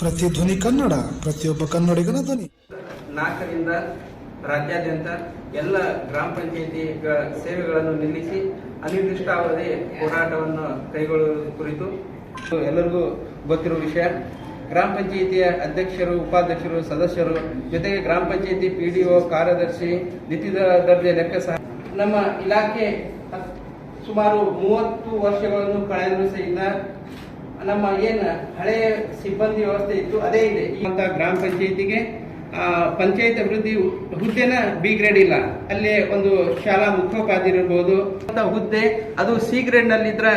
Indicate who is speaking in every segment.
Speaker 1: ಪ್ರತಿಧ್ವನಿ ಕನ್ನಡ, ಪ್ರತಿಯೊಬ್ಬ ಕನ್ನಡಿಗನ ಧ್ವನಿ.
Speaker 2: ನಾಲ್ಕರಿಂದ ರಾಜ್ಯಾದ್ಯಂತ ಎಲ್ಲ ಗ್ರಾಮ ಪಂಚಾಯಿತಿ ಸೇವೆಗಳನ್ನು ನಿಲ್ಲಿಸಿ ಅನಿರ್ದಿಷ್ಟಾವಧಿ ಹೋರಾಟವನ್ನು ಕೈಗೊಳ್ಳುವ ಕುರಿತು ಎಲ್ಲರಿಗೂ ಗೊತ್ತಿರುವ ವಿಷಯ, ಗ್ರಾಮ ಪಂಚಾಯಿತಿಯ ಅಧ್ಯಕ್ಷರು, ಉಪಾಧ್ಯಕ್ಷರು, ಸದಸ್ಯರು ಜೊತೆಗೆ ಗ್ರಾಮ ಪಂಚಾಯಿತಿ ಪಿ ಡಿ ಒ ಕಾರ್ಯದರ್ಶಿ ನಿತಿ ದರ್ಜೆ ಲೆಕ್ಕ ಸಹ ನಮ್ಮ ಇಲಾಖೆ ಸುಮಾರು ಮೂವತ್ತು ವರ್ಷಗಳನ್ನು ಕಳೆದರೂ ಸಹಿತ ನಮ್ಮ ಏನ್ ಹಳೆಯ ಸಿಬ್ಬಂದಿ ವ್ಯವಸ್ಥೆ ಇತ್ತು ಅದೇ ಇದೆ. ಈ ಅಂತ ಗ್ರಾಮ ಪಂಚಾಯಿತಿಗೆ ಪಂಚಾಯತ್ ಅಭಿವೃದ್ಧಿ ಹುದ್ದೆನ ಬಿ ಗ್ರೇಡ್ ಇಲ್ಲ. ಅಲ್ಲಿ ಒಂದು ಶಾಲಾ ಮುಖ್ಯೋಪಾಧ್ಯಾಯರು ಇರ್ಬೋದು ಅಂತ ಹುದ್ದೆ ಅದು ಸಿ ಗ್ರೇಡ್ನಲ್ಲಿ ಇದ್ರ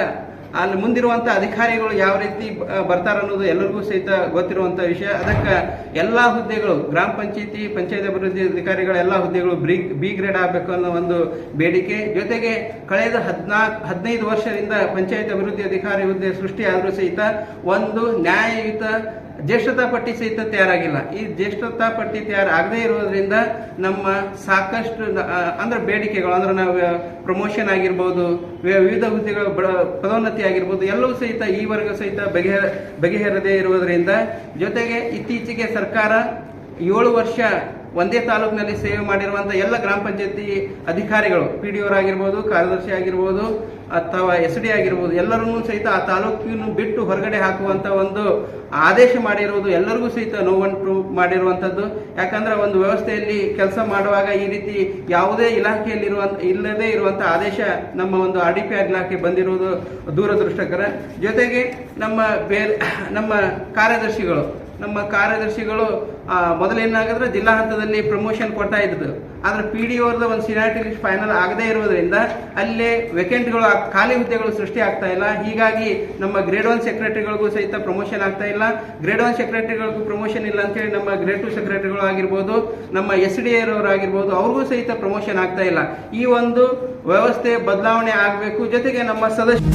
Speaker 2: ಅಲ್ಲಿ ಮುಂದಿರುವಂತ ಅಧಿಕಾರಿಗಳು ಯಾವ ರೀತಿ ಬರ್ತಾರೆ ಅನ್ನೋದು ಎಲ್ಲರಿಗೂ ಸಹಿತ ಗೊತ್ತಿರುವಂತ ವಿಷಯ. ಅದಕ್ಕೆ ಎಲ್ಲಾ ಹುದ್ದೆಗಳು, ಗ್ರಾಮ ಪಂಚಾಯತಿ, ಪಂಚಾಯತ್ ಅಭಿವೃದ್ಧಿ ಅಧಿಕಾರಿಗಳ ಎಲ್ಲಾ ಹುದ್ದೆಗಳು ಬಿ ಗ್ರೇಡ್ ಆಗಬೇಕು ಅನ್ನೋ ಒಂದು ಬೇಡಿಕೆ. ಜೊತೆಗೆ ಕಳೆದ ಹದಿನಾಲ್ಕು ಹದಿನೈದು ವರ್ಷದಿಂದ ಪಂಚಾಯತ್ ಅಭಿವೃದ್ಧಿ ಅಧಿಕಾರಿ ಹುದ್ದೆ ಸೃಷ್ಟಿಯಾದರೂ ಸಹಿತ ಒಂದು ನ್ಯಾಯಯುತ ಜ್ಯೇಷ್ಠತಾ ಪಟ್ಟಿ ಸಹಿತ ತಯಾರಾಗಿಲ್ಲ. ಈ ಜ್ಯೇಷ್ಠತಾ ಪಟ್ಟಿ ತಯಾರಾಗದೇ ಇರೋದ್ರಿಂದ ನಮ್ಮ ಸಾಕಷ್ಟು ಅಂದ್ರೆ ಬೇಡಿಕೆಗಳು, ಅಂದ್ರೆ ನಾವು ಪ್ರಮೋಷನ್ ಆಗಿರ್ಬೋದು ವಿವಿಧ ಹುದ್ದೆಗಳ ಪದೋನ್ನತಿ ಆಗಿರ್ಬೋದು, ಎಲ್ಲವೂ ಸಹಿತ ಈವರೆಗೂ ಸಹಿತ ಬಗೆಹರ, ಬಗೆಹರದೇ ಇರುವುದರಿಂದ ಜೊತೆಗೆ ಇತ್ತೀಚೆಗೆ ಸರ್ಕಾರ ಏಳು ವರ್ಷ ಒಂದೇ ತಾಲೂಕಿನಲ್ಲಿ ಸೇವೆ ಮಾಡಿರುವಂತಹ ಎಲ್ಲ ಗ್ರಾಮ ಪಂಚಾಯತಿ ಅಧಿಕಾರಿಗಳು ಪಿ ಡಿ ಆಗಿರ್ಬೋದು ಕಾರ್ಯದರ್ಶಿ ಆಗಿರ್ಬೋದು, ಅಥವಾ ಎಸ್ ಡಿ ಆಗಿರ್ಬೋದು, ಎಲ್ಲರನ್ನೂ ಸಹಿತ ಆ ತಾಲೂಕಿನ ಬಿಟ್ಟು ಹೊರಗಡೆ ಹಾಕುವಂತ ಒಂದು ಆದೇಶ ಮಾಡಿರುವುದು ಎಲ್ಲರಿಗೂ ಸಹಿತ ನೋವುಂಟು ಮಾಡಿರುವಂತದ್ದು. ಯಾಕಂದ್ರೆ ಒಂದು ವ್ಯವಸ್ಥೆಯಲ್ಲಿ ಕೆಲಸ ಮಾಡುವಾಗ ಈ ರೀತಿ ಯಾವುದೇ ಇಲಾಖೆಯಲ್ಲಿರುವಂಥ ಇಲ್ಲದೇ ಇರುವಂತ ಆದೇಶ ನಮ್ಮ ಒಂದು ಆರ್ ಡಿ ಪಿ ಆರ್ ಇಲಾಖೆ ಬಂದಿರುವುದು ದೂರದೃಷ್ಟಕರ. ಜೊತೆಗೆ ನಮ್ಮ ಬೇರೆ, ನಮ್ಮ ಕಾರ್ಯದರ್ಶಿಗಳು ನಮ್ಮ ಕಾರ್ಯದರ್ಶಿಗಳು ಮೊದಲೇನಾಗಿದ್ರೆ ಜಿಲ್ಲಾ ಹಂತದಲ್ಲಿ ಪ್ರಮೋಷನ್ ಕೊಡ್ತಾ ಇದ್ರು ಆದರೆ ಪಿ ಡಿ ಒಂದು ಸಿನಾರಿಟಿ ಲಿಸ್ಟ್ ಫೈನಲ್ ಆಗದೇ ಇರೋದ್ರಿಂದ ಅಲ್ಲೇ ವೆಕೆಂಟ್ಗಳು ಖಾಲಿ ಹುದ್ದೆಗಳು ಸೃಷ್ಟಿ ಆಗ್ತಾ ಇಲ್ಲ. ಹೀಗಾಗಿ ನಮ್ಮ ಗ್ರೇಡ್ ಒನ್ ಸೆಕ್ರೆಟರಿಗಳಿಗೂ ಸಹಿತ ಪ್ರಮೋಷನ್ ಆಗ್ತಾ ಇಲ್ಲ. ಗ್ರೇಡ್ ಒನ್ ಸೆಕ್ರೆಟರಿಗಳಿಗೂ ಪ್ರಮೋಷನ್ ಇಲ್ಲ ಅಂತೇಳಿ ನಮ್ಮ ಗ್ರೇಡ್ ಟು ಸೆಕ್ರೆಟರಿಗಳು ಆಗಿರ್ಬೋದು, ನಮ್ಮ ಎಸ್ ಡಿ ಆಗಿರ್ಬೋದು, ಅವ್ರಿಗೂ ಸಹಿತ ಪ್ರಮೋಷನ್ ಆಗ್ತಾ ಇಲ್ಲ. ಈ ಒಂದು ವ್ಯವಸ್ಥೆ ಬದಲಾವಣೆ ಆಗಬೇಕು. ಜೊತೆಗೆ ನಮ್ಮ ಸದಸ್ಯ